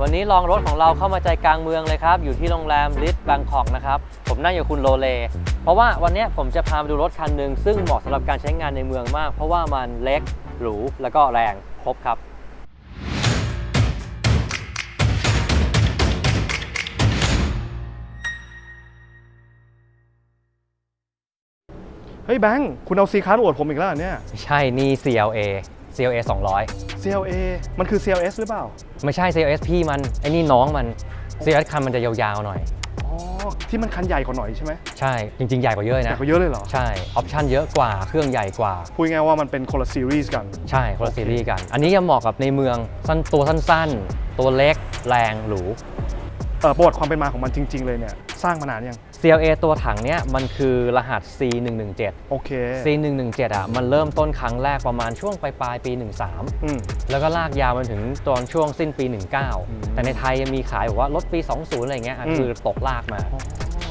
วันนี้ลองรถของเราเข้ามาใจกลางเมืองเลยครับ อยู่ที่โรงแรมลิทแบงคอกนะครับ ผมนั่งอยู่คุณโลเล เพราะว่าวันนี้ผมจะพามาดูรถคันหนึ่งซึ่งเหมาะสำหรับการใช้งานในเมืองมาก เพราะว่ามันเล็กหรูแล้วก็แรงครบครับ เฮ้ยแบงค์คุณเอาซีคัสอวดผมอีกแล้วเหรอเนี่ย ใช่นี่ CLA CLA 200 CLA มันคือ CLS หรือเปล่า ไม่ใช่ CLS พี่มันไอ้นี่น้องมัน CLS คันมันจะยาวๆหน่อย อ๋อ ที่มันคันใหญ่กว่าหน่อยใช่ไหมใช่จริงๆ ใหญ่กว่าเยอะใหญ่นะ กว่าเยอะเลยเหรอ ใช่ ออปชันเยอะกว่าเครื่องใหญ่กว่า พูดง่ายๆว่ามันเป็นคนละซีรีส์กัน ใช่คนละซีรีส์กัน อันนี้จะเหมาะกับในเมืองสั้นตัวสั้นๆ ตัวเล็กแรงหรู เออประวัติความเป็นมาของมันจริง ๆ เลยเนี่ย สร้างมานานยัง CLA ตัวถังเนี้ยมันคือรหัส C117 โอเค C117 อะมันเริ่มต้นครั้งแรกประมาณช่วงปลายปลายๆปี อืม 13 แล้วก็ลากยาวมาถึงตอนช่วงสิ้นปีม19 แต่ในไทยยังมีขายบอกว่ารถปี 20 อะไรเงี้ยอะอืม คือตกลากมา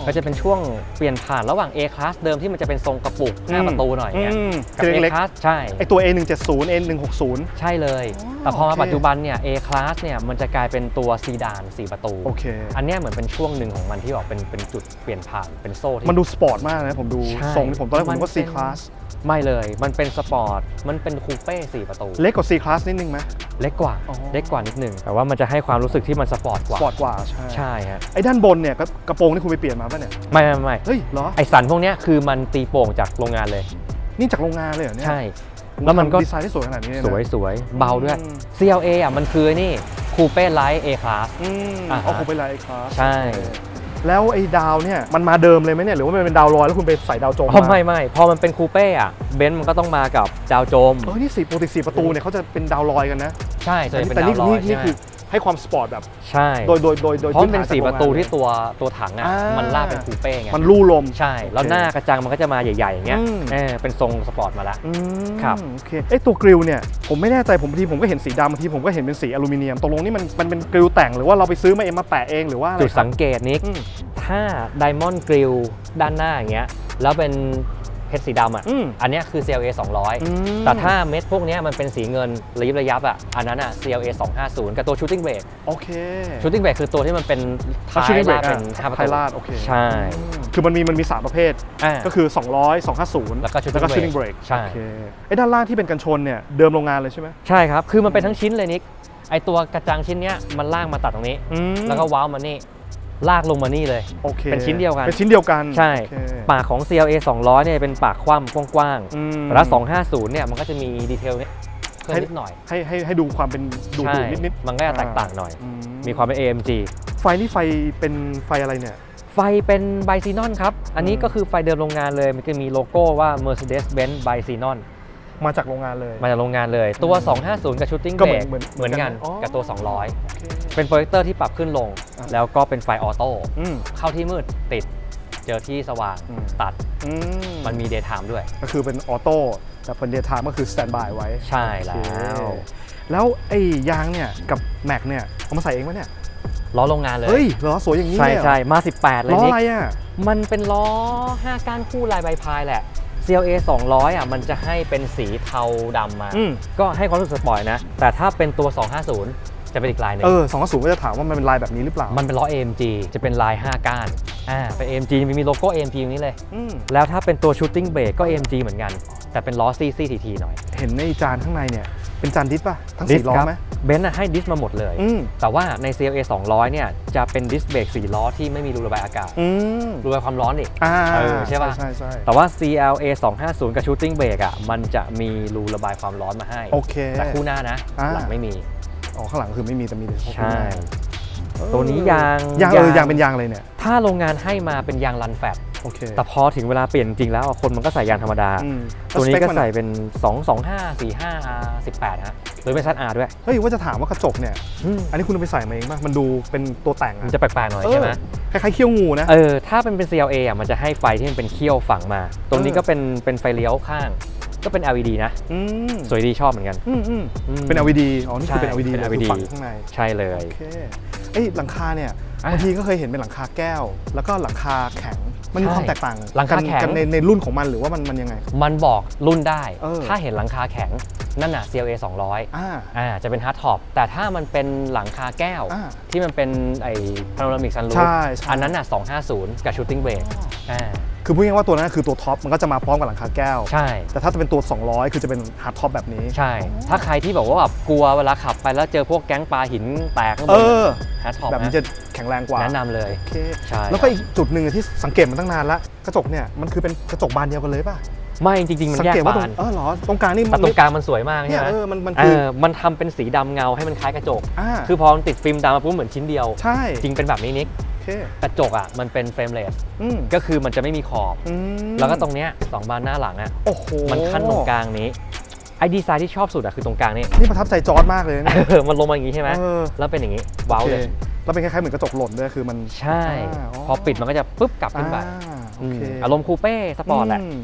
ก็จะเป็นช่วงเปลี่ยนผ่านระหว่าง A class เดิมที่มันจะเป็นทรงกระปุกหน้าประตูหน่อยเงี้ยอืมกับคือ A เล็ก class ใช่ๆไอตัว A170 A160 ใช่เลยอ๋อแต่พอมาโอเคปัจจุบันเนี่ย A class เนี่ยมันจะกลายเป็นตัวซีดาน4ประตูโอเคอันเนี้ยเหมือนเป็นช่วงหนึ่งของมันที่บอกเป็นเป็นจุดเปลี่ยนผ่านเป็นโซ่ที่มันดูสปอร์ตมากนะผมดูใช่ทรงที่ผมตอนแรกผมนึกว่ามัน C เป็น class ไม่เลย มันเป็นสปอร์ต มันเป็นคูเป้4ประตู เล็กกว่า C class นิดนึงไหม เล็กกว่าอ๋อเล็กกว่านิดหนึง แต่ว่ามันจะให้ความรู้สึกที่มันสปอร์ตกสว่าปอร์ตกว่า ใช่ ใช่ฮะ ไอ้ด้านบนเนี่ยกระกระโปรงที่คุณไปเปลี่ยนมาป่ะเนี่ย ไม่ไม่ไม่เฮ้ยเหรอ ไอสันพวกเนี้ยคือมันตีโป่งจากโรงงานเลย นี่จากโรงงานเลยเหรอเนี่ยใช่ แล้วมันก็ดีไซน์ที่สวยขนาดนี้เลยนะ สวยสวยเบาด้วย อืม CLA อะมันคือนี่คูเป้ไลท์ A class อืมอ่าฮะ เอาคงเป็นไลท์คลาสใช่แล้วไอ้ดาวเนี่ยมันมาเดิมเลยไหมเนี่ยหรือว่ามันเป็นดาวลอยแล้วคุณไปใส่ดาวโจมอ๋อมาไม่ไม่พอมันเป็นคูเป้อะเบนซ์มันก็ต้องมากับดาวโจม เออนี่สี่ปกติสี่ประตูเนี่ยเขาจะเป็นดาวลอยกันนะใช่ส่วนใหญ่เป็นแต่ดานี่วลอนี่ยนี่ใช่ไหมคือ ให้ความสปอร์ตแบบใช่โดยโดยโดยโดยเพราะมันเป็นพื้ฐสี่จกประตูโงงานที่ตัวตัวถังอะอ่ามัมันลากเป็นคูเป้ไงมันลู่ลมใช่ แล้วโอเคหน้ากระจังมันก็จะมาใหญ่ๆอย่างเงี้ยอืมเออเป็นทรงสปอร์ตมาแล้วอืมครับโอเคไอ้ตัวกริลเนี่ยผมไม่แน่ใจผมบางทีผมก็เห็นสีดำบางทีผมก็เห็นเป็นสีอลูมิเนียมตกลงนี่มันมันเป็นกริลแต่งหรือว่าเราไปซื้อมาเองมาแปะเองหรือว่าอะไรจุดครับสังเกตนิกอืมถ้าไดมอนด์กริลด้านหน้าอย่างเงี้ยแล้วเป็น เพชรสีดำอะ อืมอันเนี้ยคือ CLA อืม 200 แต่ถ้าเม็ดพวกเนี้ยมันเป็นสีเงินระยิบระยับอะ อันนั้นอะ CLA 250 กับตัว shooting brake โอเค shooting brake คือตัวที่มันเป็นท้าย shooting ลาด brake เป็นอะห้าประท้ายตูลาดโอเคใช่ อืมคือมันมีมันมีสามประเภท อ่า ก็คือ 200 250 แล้วก็ shooting แล้วก็ brake shooting brake ใช่ โอเคไอ้ด้านล่างที่เป็นกันชนเนี่ย เดิมโรงงานเลยใช่ไหมใช่ครับ คือมันเป็นทั้งชิ้นเลยนิก ไอตัวกระจังชิ้นเนี้ยมันลากมาตัดตรงนี้ อืมแล้วก็ว้าวมานี่ ลากลงมานี่เลย โอเคเป็นชิ้นเดียวกัน เป็นชิ้นเดียวกันใช่ โอเค ปากของ CLA 200เนี่ยเป็นปากคว่ำกว้างอืม ๆแต่ถ้า250เนี่ยมันก็จะมีดีเทลเนี้ยเพิ่มนิดหน่อยให้ให้ให้ดูความเป็นดูใช่ดูนิดๆมันก็จะแตกต่างหน่อยอืมีความเป็น AMG ไฟนี่ไฟเป็นไฟอะไรเนี่ย ไฟเป็นไบซีนอนครับ อันนี้อืมก็คือไฟเดิมโรงงานเลย มันจะมีโลโก้ว่า Mercedes-Benz b i x e n o n มาจากโรงงานเลย มาจากโรงงานเลย ตัวอืม250 กับ Shooting ก็เหมือน Brake เหมือนเหมือนกันอ๋อ กับตัวโอเค200 เป็นโปรเจคเตอร์ที่ปรับขึ้นลง อะ แล้วก็เป็นไฟออโต้อืม เข้าที่มืดติด เจอที่สว่างอืม ตัดอืมันมี daytime ด้วย ก็คือเป็นออโต้แต่เป็นเดย์ไทม์ก็คือสแตนบายไว้ใช่แล้โอวเคแล้วไอ้ยางเนี่ยกับแม็กเนี่ยเอามาใส่เองไหมเนี่ยล้อโรงงานเลย เฮ้ยเหรอสวยอย่างนี้ใช่เลยเหรอใช่มา 18 เลยล้อนิกอะไรอะ มันเป็นล้อ 5ก้านคู่ลายใบพายแหละ CLA 200อะมันจะให้เป็นสีเทาดำมา อืม ก็ให้ความรู้สึกสปอร์ตนะ แต่ถ้าเป็นตัว 250 จะเป็นอีกลายหนึ่ง เออสองศูนย์ก็จะถามว่ามันเป็นลายแบบนี้หรือเปล่ามันเป็นล้อ AMG จะเป็นลาย 5 ก้าน อ่า เป็น AMG มีมีโลโก้ AMG ตรงนี้เลย อืมแล้วถ้าเป็นตัว Shooting Brake ก็ AMG เหมือนกัน แต่เป็นล้อ CCTT หน่อย เห็นในจานข้างในเนี่ย เป็นจานดิสป่ะ ทั้งสี่ล้อไหม เบนซ์อะให้ดิสมาหมดเลย อืม แต่ว่าใน CLA 200 เนี่ยจะเป็นดิสเบรก4ล้อที่ไม่มีรูระบายอากาศ อืมรูระบายความร้อนอีก อ่าเออใช่ปะ ใช่ใช่แต่ว่า CLA 250 กับ Shooting Brake อะมันจะมีรูระบายความร้อนมาให้ โอเค แต่คู่หน้านะอ่า หลังไม่มีอ๋อข้างหลังคือไม่มีแต่มีแต่ข้างหใช่น้าเออตัวนี้ยางยางเออยางเป็นยางเลยเนี่ย ถ้าโรงงานให้มาเป็นยางรันแฟต โอเค แต่พอถึงเวลาเปลี่ยนจริงๆแล้วอะคนมันก็ใส่ยางธรรมดา อืมตัวนี้ก็แล้ใส่สปคมัเป็น 2 2 5 4 5 18ฮะหรือเป็น ZR ด้วยเฮ้ยว่าจะถามว่ากระจกเนี่ยอันนี้คุณเอาไปใส่มาเองป่ะมันดูเป็นตัวแต่งมันอะจะแปลกๆหน่อยใช่ไหมคล้ายๆเขี้ยวงูนะ เออถ้าเป็นเป็น CLA อะมันจะให้ไฟที่มันเป็นเขี้ยวฝังมา ตรงนี้เออก็เป็นเป็นไฟเลี้ยวข้าง ก็เป็น LED นะ อืมสวยดีชอบเหมือนกัน อืมอืมอืมเป็น LED อ๋อ นี่คือเป็น ใช่ LED เป็นเลย LED คือฝังข้างใน ใช่เลย โอเค เอ้ยหลังคาเนี่ยอะ บางทีก็เคยเห็นเป็นหลังคาแก้ว แล้วก็หลังคาแข็ง มันมีใช่ความแตกต่างหลังคากันแข็ง กันในในรุ่นของมันหรือว่ามันมันยังไง มันบอกรุ่นได้ เออ ถ้าเห็นหลังคาแข็งนั่นน่ะ CLA 200อ่า อ่าจะเป็นฮาร์ดท็อปแต่ถ้ามันเป็นหลังคาแก้ว อ่าที่มันเป็นไอ้พาโนรามิกซันรูใช่ใช่ อันนั้นน่ะ250 กับชูตติ้งเบรกอ่า คือพูดง่ายๆว่าตัวนั้นคือตัวท็อปมันก็จะมาพร้อมกับหลังคาแก้ว ใช่ แต่ถ้าจะเป็นตัว 200 คือจะเป็นฮาร์ดท็อปแบบนี้ ใช่ ถ้าใครที่บอกว่าแบบกลัวเวลาขับไปแล้วเจอพวกแก๊งปลาหินแตกข้างบเอนอฮาร์ดท็อปแบบนี้จะแข็งแรงกว่าแนะนำเลย โอเคใช่ แล้วก็อีกจุดหนึ่งที่สังเกตมาตั้งนานละกระจกเนี่ยมันคือเป็นกระจกบานเดียวกันเลยป่ะไม่จริงๆ มันสัแยกเกตว่าตรบางนเออเหรอตรงกลางนี่แต่มันตรงกลางมันสวยมากเนี่ใช่ยไหมเออมันมันเอคืออมันทำเป็นสีดำเงาให้มันคล้ายกระจก อ่าคือพอมันติดฟิล์มดำมาปุ๊บเหมือนชิ้นเดียว ใช่ จริงเป็นแบบนี้นิกโอ เค กระจกอะมันเป็นเฟรมเลสอืมก็คือมันจะไม่มีขอบ อืมแล้วก็ตรงเนี้ยสองบานหน้าหลังอะโอ้โหมันขั้นตรงกลางนี้ไอ้ดีไซน์ที่ชอบสุดอะคือตรงกลางนี่ นี่ประทับใจจอร์ดมากเลยนะเนี่ย เออมันลงมาอย่างนี้ใช่ไหมเออ แล้วเป็นอย่างนี้ว้าวโอเคเลยแล้วเป็นคล้ายๆเหมือนกระจกหล่นด้วยคือมัน ใช่ อ่าอ๋อ พอปิดมันก็จะปุ๊บกลับขึ้นไปอ่าโออืมเคอารมณ์คูเป้สปอร์ตแหละ ม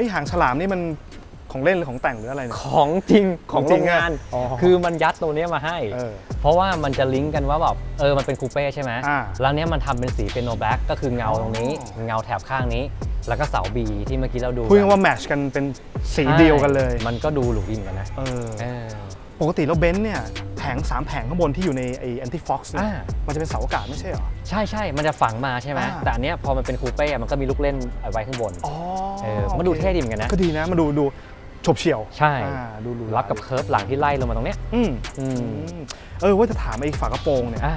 ไอหางฉลามนี่มันของเล่นหรือของแต่งหรืออะไรเนี่ย ของจริงของจริโรงงงานอ๋อคือมันยัดตัวเนี้ยมาให้ เออเพราะว่ามันจะลิงก์กันว่าแบบเออมันเป็นคูเป้ใช่ไหมอ่า แล้วเนี้ยมันทำเป็นสีเป็นโนแบล็กก็คือเงาตรงนี้อ๋อเงาแถบข้างนี้ แล้วก็เสาบีที่เมื่อกี้เราดูพูดง่ายๆว่าแมทชกันเป็นสีเดียวกันเลย มันก็ดูหรูดีเหมือนกันนะเออ เออ ปกติแล้วเบนซ์เนี่ยแผงสามแผงข้างบนที่อยู่ในไอแอนตี้ฟ็อกซ์เนี่ยอ่า มันจะเป็นเสาอากาศไม่ใช่เหรอ ใช่ใช่มันจะฝังมาใช่ไหมอ่า แต่อันเนี้ยพอมันเป็นคูเป้อะมันก็มีลูกเล่นเอาไว้ข้างบน อ๋อเออมันดูเท่ดีเหมือนกันนะ ก็ดีนะมันดูดูฉบเฉี่ยวใช่อ่าดูดูรับกับเคิร์ฟหลังที่ไล่ลงมาตรงเนี้ยอืมอืมอืมเออว่าจะถามไอ้ฝากระโปรงเนี่ยอ่า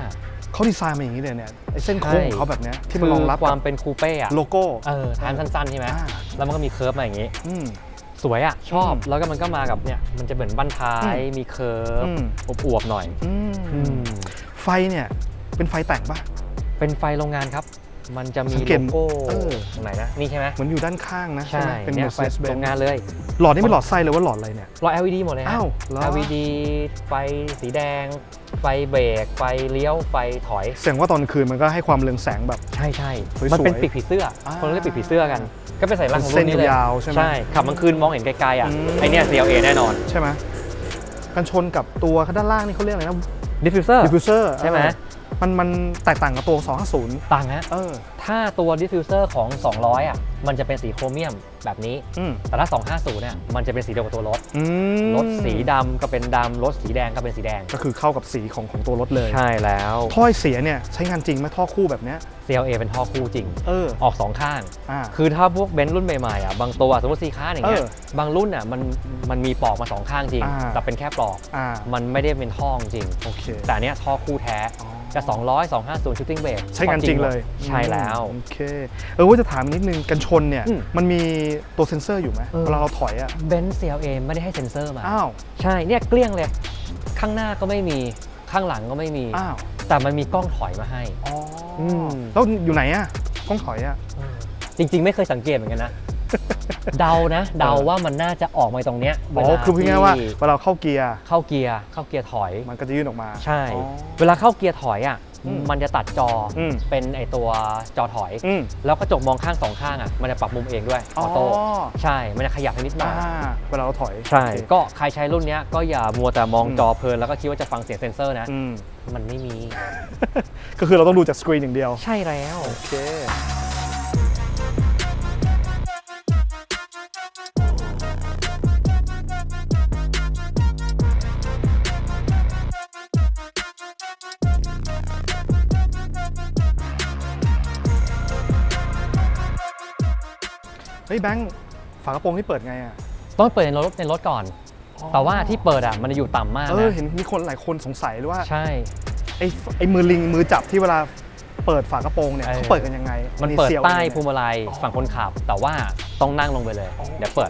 เขาดีไซน์มาอย่างนี้เลยเนี่ยไอ้เส้นโค้งใช่ ของเขาแบบเนี้ยที่มันรองรับคือความกับเป็นคูเป้อะโลโก้ เออทานสั้นๆใช่ไหมอ่า แล้วมันก็มีเคิร์ฟมาอย่างงี้ อืม สวยอะชอบอืมแล้วก็มันก็มากับเนี่ยมันจะเหมือนบั้นท้ายอืมมีเคิร์ฟอืม อวบๆหน่อยอืมอืมไฟเนี่ยเป็นไฟแต่งปะ เป็นไฟโรงงานครับ มันจะมีสังเกตโลโก้เออ ตรงไหนนะนี่ใช่ไหมเหมือนอยู่ด้านข้างนะใช่ไหมเป็น เนี่ยไฟ Mercedes โรง Benz งานเลยหลอดนี่เป็นหลอดไส้เลยว่าหลอดอะไรเนี่ยรอย LED หมดเลยฮะ อ้าวเหรอ LED ไฟสีแดง ไฟเบรกไฟเลี้ยวไฟถอยเสียงว่าตอนคืนมันก็ให้ความเรืองแสงแบบ ใช่ใช่สวยๆมันเป็นปีกผีเสื้ออา คนเรียกปีกผีเสื้อกัน ก็เป็นสัญลักษณ์ของรุ่นนี้เลยเส้นยาวๆใช่ไหม ใช่ขับกลางคืนมองเห็นไกลๆอะอืม ไอเนี่ย CLA แน่นอนใช่ไหมกันชนกับตัวด้านล่างนี่เขาเรียกอะไรนะ diffuser ดิฟฟิวเซอร์ใช่ไหม มันมันแตกต่างกับตัว 250 ต่างฮะเออ ถ้าตัว diffuser ของ 200 อะ มันจะเป็นสีโครเมียมแบบนี้ อืมแต่ถ้า 250 เนี่ย มันจะเป็นสีเดียวกับตัวรถ อืมรถสีดำก็เป็นดำรถสีแดงก็เป็นสีแดง ก็คือเข้ากับสีของของตัวรถเลย ใช่แล้วถ้อยเสียเนี่ยใช้งานจริงไหมท่อคู่แบบเนี้ย CLA เป็นท่อคู่จริง เออ ออกสองข้าง อ่า คือถ้าพวกเบนซ์รุ่นใหม่ๆอะบางตัวสมมติซีค้าอย่างเงี้ยเออบางรุ่นอะมันมันมีปลอกมาสองข้างจริง อ่า แต่เป็นแค่ปลอก อ่า มันไม่ได้เป็นท่อจริง โอเคแต่อันเนี้ยท่อคู่แท้ อ๋อ จะ 200 250 shooting brake ใช้งานจริงเลยใช่แล้วโอเคเออว่าจะถามนิดนึงกันชนเนี่ยอืมมันมีตัวเซ็นเซอร์อยู่ไหมเออเวลาเราถอยอะเบนซ์ CLA ไม่ได้ให้เซ็นเซอร์มาอ้าวใช่เนี่ยเกลี้ยงเลย ข้างหน้าก็ไม่มีข้างหลังก็ไม่มีอ้าวแต่มันมีกล้องถอยมาให้อ๋ออมแล้วอยู่ไหนอะกล้องถอยอะจริง ๆ ไม่เคยสังเกตเหมือนกันนะ เดานะ เดาว่ามันน่าจะออกมาตรงเนี้ยอ๋อเวลคือพูดง่ายๆว่าที่เวลาเข้าเกียร์ เข้าเกียร์ เข้าเกียร์ถอย มันก็จะยื่นออกมา ใช่อ๋อเวลาเข้าเกียร์ถอยอะอืมมันจะตัดจออมเป็นไอตัวจอถอยอืมแล้วกระจกมองข้างสองข้างอะ มันจะปรับมุมเองด้วย ออโต้ ใช่ มันจะขยับให้นิดหน่อ่าอยเวลาเราถอย ใช่โอเคก็ใครใช้รุ่นเนี้ยก็อย่ามัวแต่มองอืมจอเพลินแล้วก็คิดว่าจะฟังเสียงเซ็นเซอร์นะอืมมันไม่มี ก็คือเราต้องดูจากสกรีนอย่างเดียว ใช่แล้ว โอเค ฮ้ยแบงค์ฝากระโปรงที่เปิดไงอะต้องเปิดในรถในรถก่อน แต่ว่าที่เปิดอะมันจะอยู่ต่ำมากเออนะเห็นมีคนหลายคนสงสัยเลยว่าใช่ ไอ้ไอ้มือลิงมือจับที่เวลาเปิดฝากระโปรงเนี่ยเออ เขาเปิดกันยังไงมันเปิดซียวใต้ยังไงพวงมาลัยอ๋อฝั่งคนขับ แต่ว่าต้องนั่งลงไปเลยอ๋อเดี๋ยวเปิด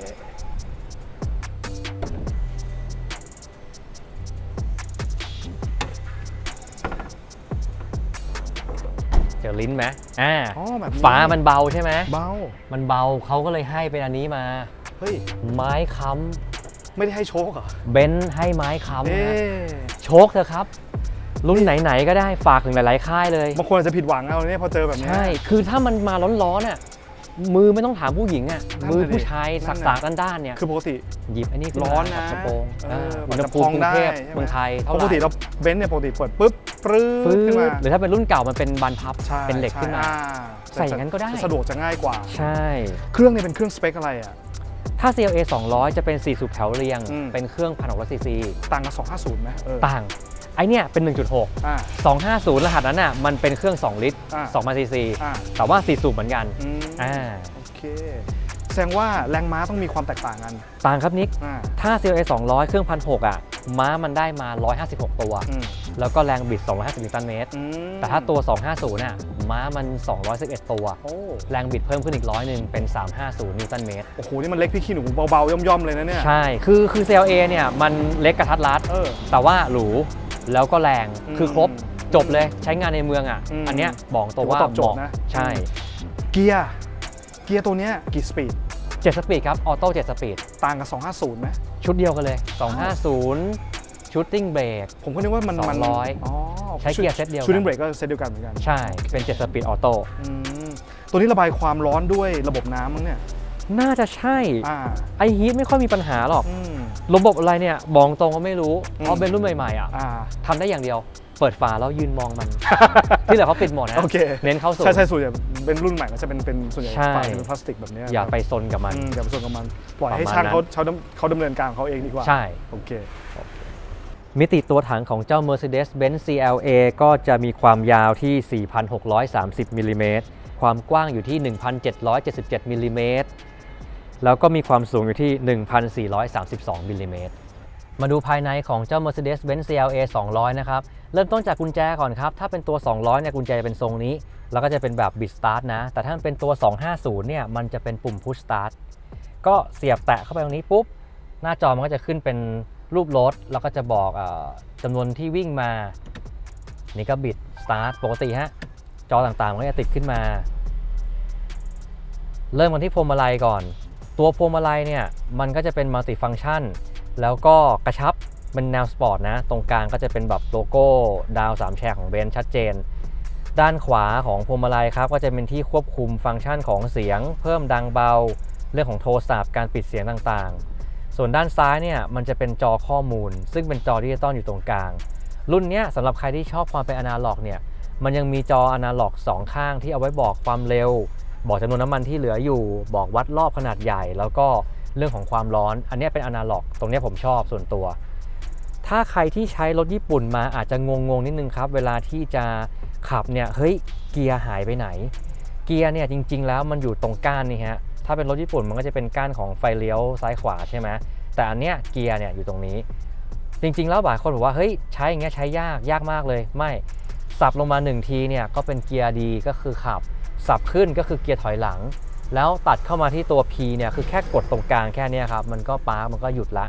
อลิ้นไหมอ่าอ๋อแบบนี้ ฝามันเบาใช่ไหมเบา มันเบาเขาก็เลยให้เป็นอันนี้มา เฮ้ย ไม้ค้ไม่ได้ให้โชคเหรอำเบนซ์ให้ไม้ค้ำเอ๊นะะโชคเถอะครับ รุ่นไหนๆก็ได้ฝากถึงหลายๆค่ายเลย บางคนอาจจะผิดหวังเอาเนี่ยพอเจอแบบเนี้ยใช่ คือถ้ามันมาร้อนๆอะ มือไม่ต้องถามผู้หญิงอะนั่นมือน่ะดิผู้ชายนั่สันกน่ะๆด้านๆเนี่ยคือปกติ หยิบอันนี้ขึ้นร้มาอนนะถดกระโปรงเอออุณหมันจะภูมิพองกรุได้งเทพใช่ไหมเมืองไทยเพเท่าราะไหปกติร่เราเบนซ์เนี่ยปกติเปิดปุ๊บปรื้ฟื้ดขึ้นมาหรือถ้าเป็นรุ่นเก่ามันเป็นบานพับใช่เป็นเหล็กขึ้นมาช่อ่ใส่อย่างนั้นก็ได้จะสะดวกจะง่ายกว่า ใช่ เครื่องเนี่ยเป็นเครื่องสเปคอะไรอะ ถ้า CLA 200 จะเป็น 4 สูบแถวเรียง อืม เป็นเครื่อง1,600ซีซีต่างกับ 250ไหมเออต่าง ไอเนี่ยเป็น 1.6 อ่า 250 รหัสนั้นน่ะมันเป็นเครื่อง 2 ลิตรอ่า2,000ซีซีอ่า แต่ว่า 4 สูบเหมือนกัน อืม อ่า โอเค แสดงว่าแรงม้าต้องมีความแตกต่างกันต่างครับนิก อ่าถ้า CLA 200 เครื่อง1,600อะ ม้ามันได้มา 156 ตัว อืมแล้วก็แรงบิด 250นิวตันเมตร อืมแต่ถ้าตัว 250 น่ะ ม้ามัน 211 ตัว โอ้แรงบิดเพิ่มขึ้นอีกร้อยหนึ่งเป็น 350นิวตันเมตร โอ้โหนี่มันเล็กพี่ขี้หนูเบาๆย่อมๆเลยนะเนี่ย ใช่ คือคือ CLA เนี่ยมันเล็กกระทัดรัด เออ แต่ว่าหรู แล้วก็แรง อืมคือครบ จบเลย ใช้งานในเมืองอะ อืมอันเนี้ยบอกตัวถือว่าว่าตอบโจทย์เหมานะ ใช่ เกียร์ เกียร์ตัวเนี้ยกี่สปีด7สปีดครับ ออโต้7สปีด ต่างกับ 250ไหมชุดเดียวกันเลย 250ชูตติ้งเบรก ผมก็นึกว่ามันมันสองร้อยอ๋อใช้เกียร์เซตเดียวกันชูดิ้งเบรกก็เซตเดียวกันเหมือนกัน ใช่ เป็น7สปีดออโต้อืมตัวนี้ระบายความร้อนด้วยระบบน้ำมั้งเนี่ย น่าจะใช่ อ่า ไอฮีทไม่ค่อยมีปัญหาหรอก อืม ระบบอะไรเนี่ยบอกตรงว่าไม่รู้อืมเพราะเป็นรุ่นใหม่ๆอะอ่า ทำได้อย่างเดียว เปิดฝาแล้วยืนมองมัน ที่เหลือเขาปิดหมดนะโอเค เน้นเข้าสู่ ใช่ใช่ส่วนใหญ่ เป็นรุ่นใหม่ก็จะเป็นเป็นส่วนใหญ่ใช่ ฝาเป็นพลาสติกแบบเนี้ยอย่าไปซนกับมัน อืมอย่าไปส่วนกับมันปล่อยให้ประมาณช่างนั้นเขาเขาดำเขาดำเนินการของเขาเองดีกว่าใช่ โอเค มิติตัวถังของเจ้า Mercedes-Benz CLA ก็จะมีความยาวที่ 4,630มิลลิเมตร ความกว้างอยู่ที่ 1,777มิลลิเมตร แล้วก็มีความสูงอยู่ที่ 1,432มิลลิเมตร มาดูภายในของเจ้า Mercedes-Benz CLA 200 นะครับ เริ่มต้นจากกุญแจก่อนครับ ถ้าเป็นตัว 200 เนี่ยกุญแจจะเป็นทรงนี้ แล้วก็จะเป็นแบบ Bit Start นะ แต่ถ้ามันเป็นตัว 250 เนี่ย มันจะเป็นปุ่ม Push Start ก็เสียบแตะเข้าไปตรงนี้ปุ๊บ หน้าจอมันก็จะขึ้นเป็นรูปรถ แล้วก็จะบอกจำนวนที่วิ่งมา นี่ก็บิด Start ปกติฮะ จอต่างๆมันก็จะติดขึ้นมา เริ่มกันที่พวงมาลัยก่อน ตัวพวงมาลัยเนี่ย มันก็จะเป็นมัลติฟังชัน แล้วก็กระชับเป็นแนวสปอร์ตนะ ตรงกลางก็จะเป็นแบบโลโก้ดาว3แฉกของเบนซ์ชัดเจน ด้านขวาของพวงมาลัยครับก็จะเป็นที่ควบคุมฟังก์ชันของเสียง เพิ่มดังเบา เรื่องของโทรศัพท์การปิดเสียงต่างๆ ส่วนด้านซ้ายเนี่ยมันจะเป็นจอข้อมูล ซึ่งเป็นจอดิจิตอลอยู่ตรงกลาง รุ่นนี้สำหรับใครที่ชอบความเป็นอนาล็อกเนี่ยมันยังมีจออนาล็อกสองข้างที่เอาไว้บอกความเร็ว บอกจำนวนน้ำมันที่เหลืออยู่ บอกวัดรอบขนาดใหญ่ แล้วก็เรื่องของความร้อน อันนี้เป็นอนาล็อก ตรงนี้ผมชอบส่วนตัว ถ้าใครที่ใช้รถญี่ปุ่นมาอาจจะงงๆนิดนึงครับ เวลาที่จะ ขับเนี่ยเฮ้ยเกียร์หายไปไหน เกียร์เนี่ยจริง ๆ แล้วมันอยู่ตรงก้านนี่ฮะถ้าเป็นรถญี่ปุ่นมันก็จะเป็นก้านของไฟเลี้ยวซ้ายขวาใช่ไหมแต่อันเนี้ยเกียร์เนี่ยอยู่ตรงนี้ จริง ๆ แล้วหลายคนบอกว่าเฮ้ยใช้อย่างเงี้ยใช้ยากยากมากเลย ไม่สับลงมา 1 ทีเนี่ยก็เป็นเกียร์ดีก็คือขับ สับขึ้นก็คือเกียร์ถอยหลัง แล้วตัดเข้ามาที่ตัว P เนี่ยคือแค่กดตรงกลางแค่นี้ครับมันก็ปาร์มันก็หยุดละ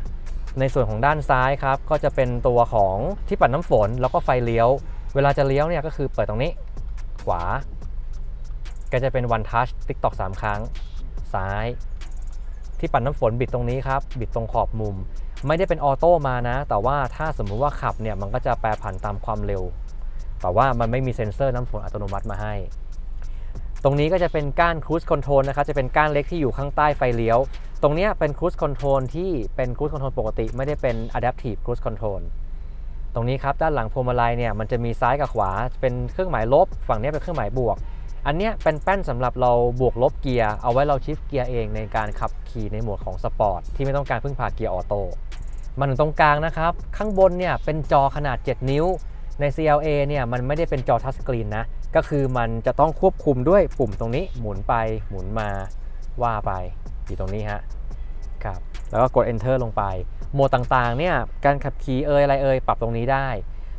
ในส่วนของด้านซ้ายครับก็จะเป็นตัวของที่ปัดน้ำฝนแล้วก็ไฟเลี้ยว เวลาจะเลี้ยวเนี่ยก็คือเปิดตรงนี้ ขวา ก็จะเป็น one touch TikTok 3ครั้ง ซ้าย ที่ปัดน้ำฝนบิดตรงนี้ครับ บิดตรงขอบมุม ไม่ได้เป็นออโต้มานะ แต่ว่าถ้าสมมุติว่าขับเนี่ยมันก็จะแปรผันตามความเร็ว แต่ว่ามันไม่มีเซ็นเซอร์น้ำฝนอัตโนมัติมาให้ ตรงนี้ก็จะเป็นก้าน Cruise Control นะครับ จะเป็นก้านเล็กที่อยู่ข้างใต้ไฟเลี้ยว ตรงเนี้ยเป็น Cruise Control ที่เป็น Cruise Control ปกติ ไม่ได้เป็น Adaptive Cruise Control ตรงนี้ครับด้านหลังพวงมาลัยเนี่ยมันจะมีซ้ายกับขวาเป็นเครื่องหมายลบ ฝั่งนี้เป็นเครื่องหมายบวก อันเนี้ยเป็นแป้นสำหรับเราบวกลบเกียร์เอาไว้เราชิฟเกียร์เองในการขับขี่ในโหมดของสปอร์ตที่ไม่ต้องการพึ่งพาเกียร์ออโต้มาถึงตรงกลางนะครับ ข้างบนเนี่ยเป็นจอขนาด 7 นิ้ว ใน CLA เนี่ยมันไม่ได้เป็นจอทัชสกรีนนะ ก็คือมันจะต้องควบคุมด้วยปุ่มตรงนี้หมุนไปหมุนมาว่าไปอยู่ตรงนี้ฮะครับแล้วก็กด enter ลงไป โหมดต่างๆเนี่ยการขับขี่เอยอะไรเอยปรับตรงนี้ได้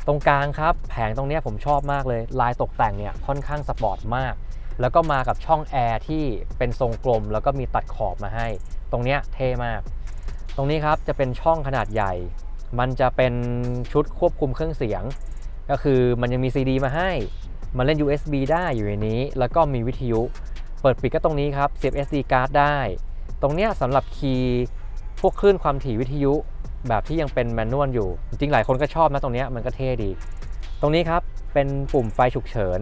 ตรงกลางครับ แผงตรงนี้ผมชอบมากเลย ลายตกแต่งเนี่ยค่อนข้างสปอร์ตมาก แล้วก็มากับช่องแอร์ที่เป็นทรงกลม แล้วก็มีตัดขอบมาให้ ตรงนี้เท่มาก ตรงนี้ครับจะเป็นช่องขนาดใหญ่ มันจะเป็นชุดควบคุมเครื่องเสียง ก็คือมันยังมี CD มาให้ มันเล่น USB ได้อยู่ในนี้ แล้วก็มีวิทยุ เปิดปิดก็ตรงนี้ครับเสียบ SD card ได้ ตรงเนี้ยสำหรับคีย์ พวกคลื่นความถี่วิทยุแบบที่ยังเป็นแมนนวลอยู่ จริงหลายคนก็ชอบนะตรงนี้มันก็เท่ดี ตรงนี้ครับเป็นปุ่มไฟฉุกเฉิน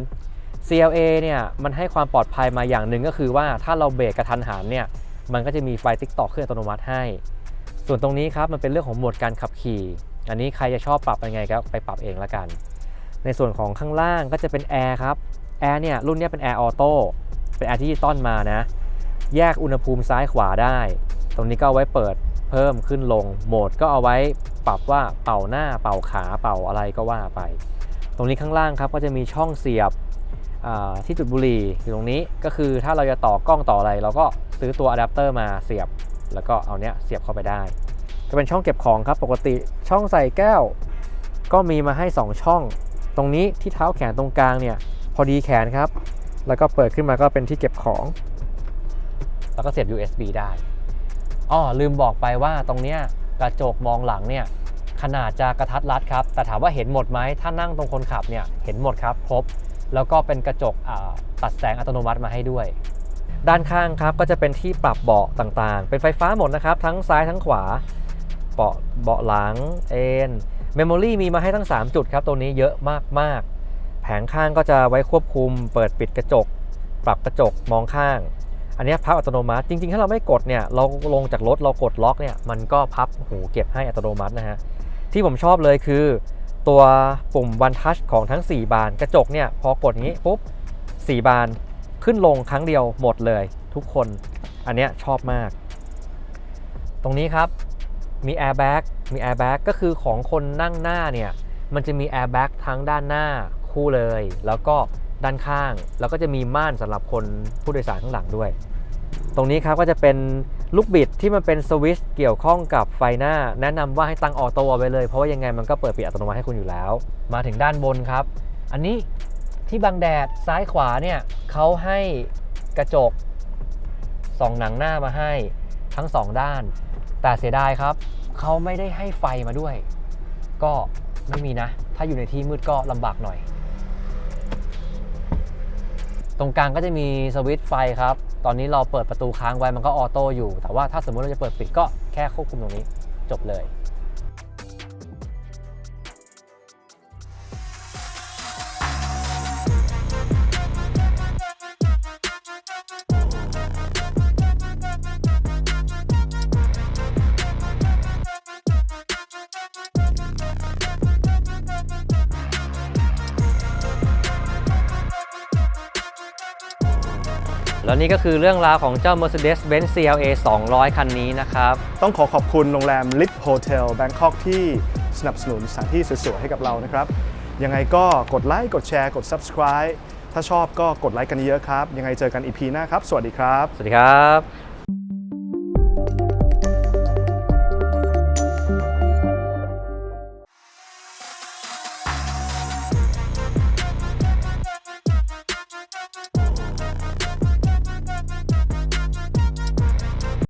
CLA เนี่ยมันให้ความปลอดภัยมาอย่างหนึ่งก็คือว่าถ้าเราเบรกกระทันหันเนี่ยมันก็จะมีไฟติ๊กตอกขึ้นอัตโนมัติให้ ส่วนตรงนี้ครับมันเป็นเรื่องของโหมดการขับขี่ อันนี้ใครจะชอบปรับยังไงก็ไปปรับเองละกัน ในส่วนของข้างล่างก็จะเป็นแอร์ครับแอร์เนี่ยรุ่นนี้เป็นแอร์ออโต้เป็นแอร์ที่ต้อนมานะ แยกอุณหภูมิซ้ายขวาได้ ตรงนี้ก็เอาไว้เปิดเพิ่มขึ้นลง โหมดก็เอาไว้ปรับว่าเป่าหน้าเป่าขาเป่าอะไรก็ว่าไป ตรงนี้ข้างล่างครับก็จะมีช่องเสียบที่จุดบุหรี่อยู่ตรงนี้ก็คือถ้าเราจะต่อกล้องต่ออะไรเราก็ซื้อตัวอะแดปเตอร์มาเสียบ แล้วก็เอาเนี้ยเสียบเข้าไปได้จะเป็นช่องเก็บของครับปกติช่องใส่แก้ว ก็มีมาให้ 2 ช่อง ตรงนี้ที่เท้าแขนตรงกลางเนี่ยพอดีแขนครับ แล้วก็เปิดขึ้นมาก็เป็นที่เก็บของ แล้วก็เสียบ USB ได้ อ้อลืมบอกไปว่าตรงเนี้ยกระจกมองหลังเนี่ยขนาดจะกระทัดรัดครับ แต่ถามว่าเห็นหมดไหมถ้านั่งตรงคนขับเนี่ยเห็นหมดครับครบ แล้วก็เป็นกระจกตัดแสงอัตโนมัติมาให้ด้วย ด้านข้างครับก็จะเป็นที่ปรับเบาะต่างๆ เป็นไฟฟ้าหมดนะครับ ทั้งซ้ายทั้งขวาเบาะเบาะหลังเอนเมมโมรี่มีมาให้ทั้ง 3 จุดครับ ตัวนี้เยอะมากๆ แผงข้างก็จะไว้ควบคุม เปิดปิดกระจก ปรับกระจกมองข้าง อันนี้พับอัตโนมัติจริงๆ ถ้าเราไม่กดเนี่ยเราลงจากรถเรากดล็อกเนี่ยมันก็พับหูเก็บให้อัตโนมัตินะฮะที่ผมชอบเลยคือ ตัวปุ่ม One Touch ของทั้ง 4 บาน กระจกเนี่ยพอกดงี้ปุ๊บ 4 บานขึ้นลงครั้งเดียวหมดเลย ทุกคนอันเนี้ยชอบมาก ตรงนี้ครับมีแอร์แบ็กมีแอร์แบ็กก็คือของคนนั่งหน้าเนี่ยมันจะมีแอร์แบ็กทั้งด้านหน้าคู่เลย แล้วก็ ด้านข้าง แล้วก็จะมีม่านสำหรับคนผู้โดยสารข้างหลังด้วย ตรงนี้ครับก็จะเป็นลูกบิดที่มันเป็นสวิตช์เกี่ยวข้องกับไฟหน้า แนะนำว่าให้ตั้งออโต้เอาไว้เลย เพราะว่ายังไงมันก็เปิดปิดอัตโนมัติให้คุณอยู่แล้ว มาถึงด้านบนครับ อันนี้ที่บังแดดซ้ายขวาเนี่ยเขาให้กระจกส่องหนังหน้ามาให้ทั้งสองด้าน แต่เสียดายครับเขาไม่ได้ให้ไฟมาด้วย ก็ไม่มีนะ ถ้าอยู่ในที่มืดก็ลำบากหน่อย ตรงกลางก็จะมีสวิตช์ไฟครับ ตอนนี้เราเปิดประตูค้างไว้มันก็ออโต้อยู่ แต่ว่าถ้าสมมติเราจะเปิดปิดก็แค่ควบคุมตรงนี้จบเลย แล้วนี่ก็คือเรื่องราวของเจ้า Mercedes-Benz CLA 200 คันนี้นะครับ ต้องขอขอบคุณโรงแรม Lip Hotel Bangkok ที่สนับสนุนสถานที่สวยๆให้กับเรานะครับ ยังไงก็กดไลค์ กดแชร์ กด Subscribe ถ้าชอบก็กดไลค์กันเยอะๆครับ ยังไงเจอกันอีพีหน้าครับ สวัสดีครับ สวัสดีครับ